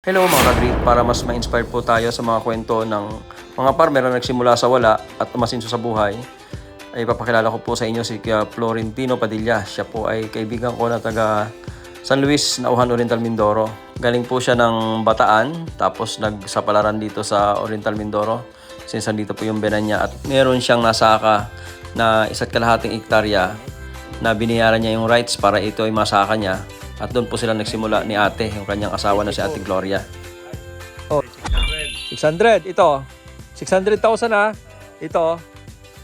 Hello mga ka-Greek, para mas ma-inspire po tayo sa mga kwento ng mga farmer na nagsimula sa wala at umasinso sa buhay, ay papakilala ko po sa inyo si Florentino Padilla. Siya po ay kaibigan ko na taga San Luis, Nauhan Oriental Mindoro. Galing po siya ng Bataan, tapos nagsapalaran dito sa Oriental Mindoro. Since dito po yung benan niya at meron siyang nasaka na isa't kalahating ektarya na biniyaran niya yung rights para ito ay masaka niya. At doon po sila nagsimula ni ate, yung kanyang asawa na si Ate Gloria. Oh, 600. Ito. 600,000 ha. Ito.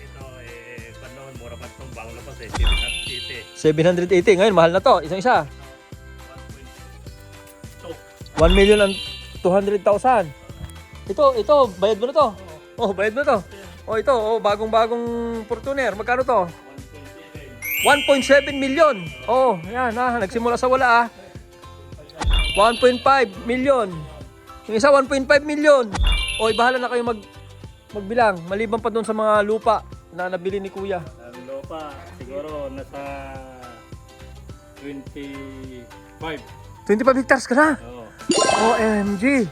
Ito, eh, panahon, mura pa itong bago labas eh, 780. 780. Ngayon, mahal na to. Isang isa. 1 million and 200,000. Ito, ito. Bayad mo na to. Oh, bayad mo na to. Oh, ito. Oh, bagong-bagong Fortuner. Magkano to? 1.7 million. Oh, yan ha. Nagsimula sa wala ah. 1.5 million. Yung isa 1.5 million. Oy, bahala na kayo mag magbilang. Maliban pa doon sa mga lupa na nabili ni Kuya. Ang lupa, siguro nasa 25. 25 hectares ka na. Oo. OMG.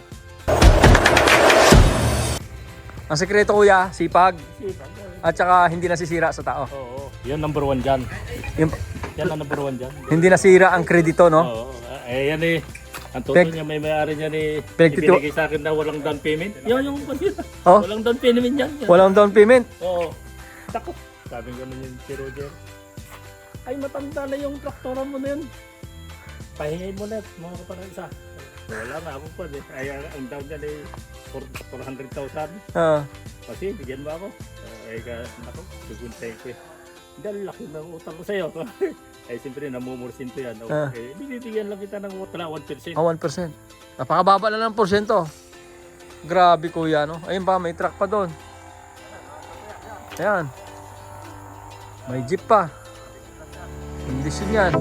Ang sekreto kuya, sipag at saka hindi nasisira sa tao. Oo. Yan number one dyan. Yung, Yan ang number one dyan. hindi nasira ang kredito, no? Oo. Eh, yan eh. Ang totoo Peg- niya, may may-ari niya ni Pegtito- ibinigay sa akin na walang down payment. Yan yung kanina. Oh? Walang down payment yan. yan. Walang down payment. Oo. Takot. Sabi ko na yun si Roger. Ay, matanda na yung traktoran mo na yun. Pahingay mo na, mga kapatid isa. Wala nga ako pa eh. Ay, ang ang down niya ay 400,000. Ah, Kasi, bigyan mo ako. Ay, ka, naku, suguntay ko eh. Dahil laki ng utang ko sa'yo. ay, siyempre, namumursin to yan. Ah. Okay. Binibigyan lang kita ng utang 1%. ah, 1%. Napakababa na ng porsyento. Grabe kuya, no? Ayun pa, may truck pa doon. Ayan. May jeep pa. Kondisyon yan.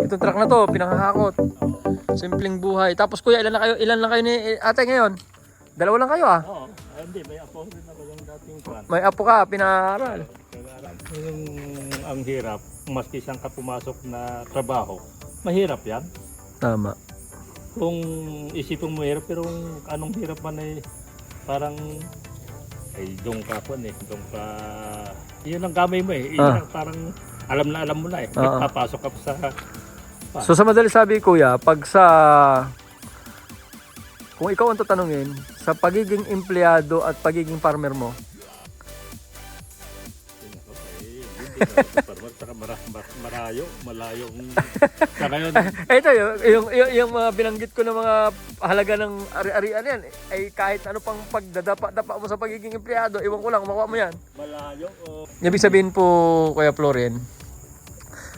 Itong truck na to, pinangahakot. Simpleng buhay. Tapos kuya, ilan na kayo? Ilan lang kayo ni eh, ate ngayon? Dalawa lang kayo ah. Oo. Ay, hindi, may apo rin ako yung dating kwan. May apo ka, pinaaral. Yung ang hirap, maski siyang ka pumasok na trabaho, mahirap yan. Tama. Kung isipin mo hirap, pero kung anong hirap man ay parang ay doon ka po eh, doon ka yun ang gamay mo eh. Yun Ah. ang parang alam na alam mo na eh. Oo. Papasok ka pa sa So sa madali sabi kuya, pag sa kung ikaw ang tatanungin, sa pagiging empleyado at pagiging farmer mo, Eh, marayo, malayo. Ngayon, ito yung, yung, yung, yung mga binanggit ko ng mga halaga ng ari-arian yan, ay kahit ano pang pagdadapa-dapa mo sa pagiging empleyado, iwan ko lang, makuha mo yan. malayo. Oh. Ibig sabihin po, Kuya Floren,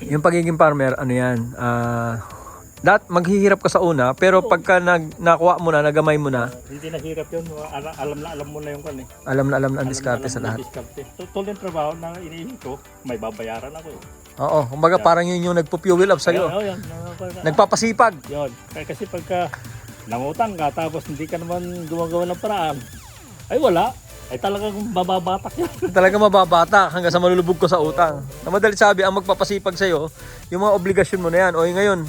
yung pagiging farmer, ano yan, ah, dat maghihirap ka sa una, pero pagka nag, nakuha mo na, nagamay mo na, Hindi na hirap yun. Alam, alam na alam mo na yung kan eh. alam na alam na ang diskarte sa lahat. na diskarte. So, tulad ng trabaho na inihin ko, may babayaran ako. eh. Oo, kumbaga parang yun yung nagpo-fuel up sa'yo. Oo, yan. Nagpa- Nagpapasipag. Yun. Kaya kasi pagka nangutang ka tapos hindi ka naman gumagawa ng paraan, ay wala. Ay talagang bababatak yan. Talaga mababata hanggang sa malulubog ko sa utang. Na madali sabi, ang magpapasipag sa'yo, yung mga obligasyon mo na yan. O yung ngayon,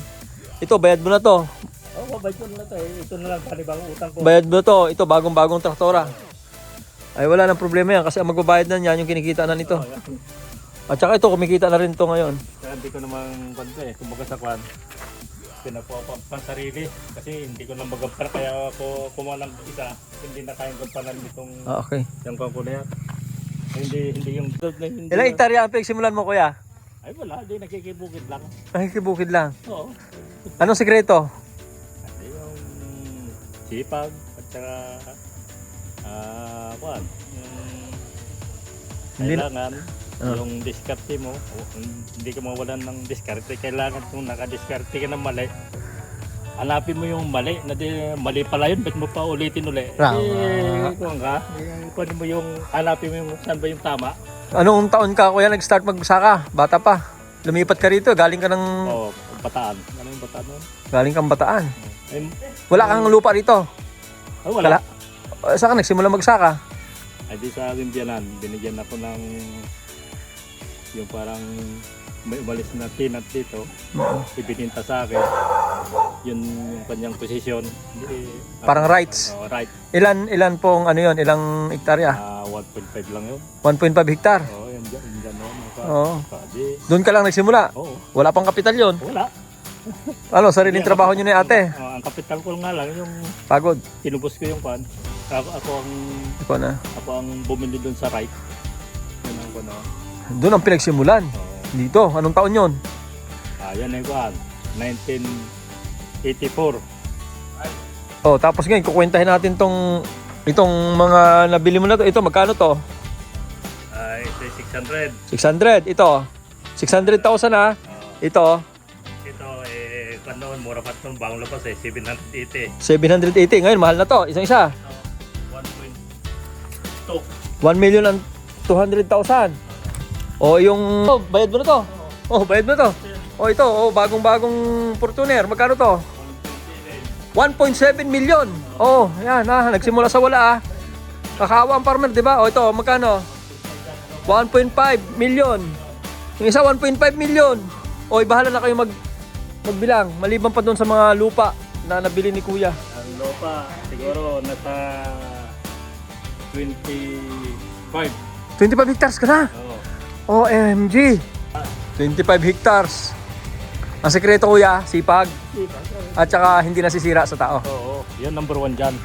ito, bayad mo na to. Oo, oh, babay ko na to eh. Ito na lang kanibang utang ko. Bayad mo na to. Ito, bagong-bagong traktora. Ay, wala nang problema yan kasi ang magbabayad na yan, yung kinikita na nito. At saka ito, kumikita na rin to ngayon. Kaya hindi ko naman kwento eh. Kumbaga sa kwan, pinapapan sarili. Kasi hindi ko lang magampana. Kaya ako kumuha ng isa. Hindi na kayang gampanan nitong Ah, okay. yung kwan ko na yan. Hindi, hindi yung hindi Ilang hektarya ang pinagsimulan mo, kuya? Ay wala, hindi nakikibukid lang. Ay, kibukid lang. Oo. Anong sikreto? Ano yung sipag at saka ah kwan, yung Hindi na- kailangan Ah. yung diskarte mo, o, hindi ka mawalan ng diskarte. Kailangan kung nakadiskarte ka ng mali, hanapin mo yung mali, na di, mali pala yun, ba't mo pa ulitin uli? Tama. Eh, kung ka, eh, kunin mo yung, hanapin mo yung saan ba yung tama. Anong taon ka, kuya, nag-start magsaka? Bata pa. Lumipat ka rito, galing ka ng... O, bataan. Ano yung bataan nun? Galing kang bataan. Ay, Wala kang lupa rito. oh, wala. Kala- Uh, Saan ka nagsimula magsaka? Ay di sa akin biyanan, binigyan ako ng yung parang may umalis na tenant dito, Oo. ibininta sa akin. Yun yung kanyang posisyon. Eh, Parang rights. oh, right. Ilan ilan pong ano yon ilang hektarya? Ah, 1.5 lang yun. 1.5 hektar. Oo, oh, yan dyan, yan dyan. Oh, naka, Oo. naka- di, Doon ka lang nagsimula. oo, Wala pang kapital yon. wala. Ano, sariling trabaho nyo ni ate. Ah, ang kapital ko nga lang, yung Pagod. tinubos ko yung pan. Ako, ako ang Ikaw na. ako ang bumili doon sa right. Yun ang ano. Doon ang pinagsimulan. Oo. Dito, anong taon yon? Ah, yan ang kuan. 1984. Oh, tapos ngayon, kukwentahin natin tong itong mga nabili mo na to. Ito, magkano to? Ah, ito ay 600. 600. Ito, 600,000 ha. Ah, Ito, ito eh kanoon mura pa itong bagong labas eh 780. 780. Ngayon, mahal na to. Isang isa. 1.2. 1 million and 200,000. O yung... Oh, bayad mo na to. Oh, bayad mo na to. Oh, ito. Oh, bagong-bagong Fortuner. Magkano to? 1.7 million. Oh, yan ha. Nagsimula sa wala ah. Kakawa ang farmer, di ba? Oh, ito. Magkano? 1.5 million. Yung isa, 1.5 million. Oh, bahala na kayo mag magbilang. Maliban pa doon sa mga lupa na nabili ni Kuya. Ang lupa siguro nasa 25. 25 hectares ka na. Oo. OMG! 25 hectares. Ang sekreto kuya, sipag at saka hindi nasisira sa tao. Oo, yan number one dyan.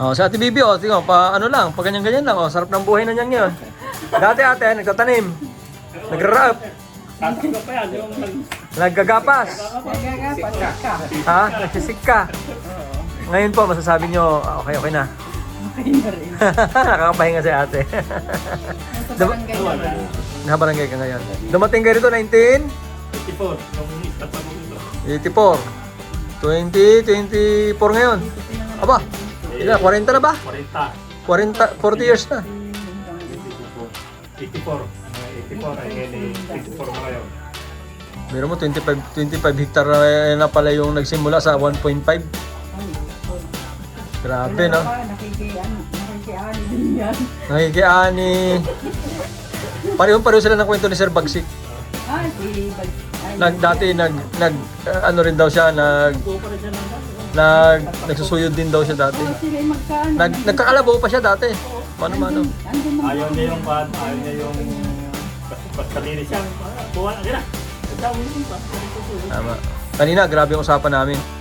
Oh, sa Ate Bibi, oh, tingnan, pa ano lang, pa ganyan-ganyan lang, oh, sarap ng buhay na niyan ngayon. Dati ate, nagtatanim, nagra-rap, pa yan yung naggagapas, ha, nagsisig ka. Ngayon po, masasabi nyo, ah, okay, okay na. Nakakapahinga si ate. Dum- Nakabarangay ka ngayon. Dumating kayo rito 19? 84. Yung isa pa mo ito. 84. 20, 24 ngayon. Aba, ilan, 40 na ba? 40. 40, 40 years na. 84. Ano, 84 ay eh, 84 na ngayon. Meron mo, 25, 25 hectare na, na pala yung nagsimula sa 1.5. Grabe, no? Nakikiani. Pareho-pareho sila ng kwento ni Sir Bagsik. Ah, Nag, dati, nag, nag, ano rin daw siya, nag, Nag, nagsusuyod din daw siya dati. Sila yung magkano. Nag, nagkakalabaw pa siya dati. Mano-mano. Andun mo. Ayaw niya yung pan, ayaw niya yung basta linis siya. Buwan, agad na. Yung. Tama. Kanina, grabe ang usapan namin.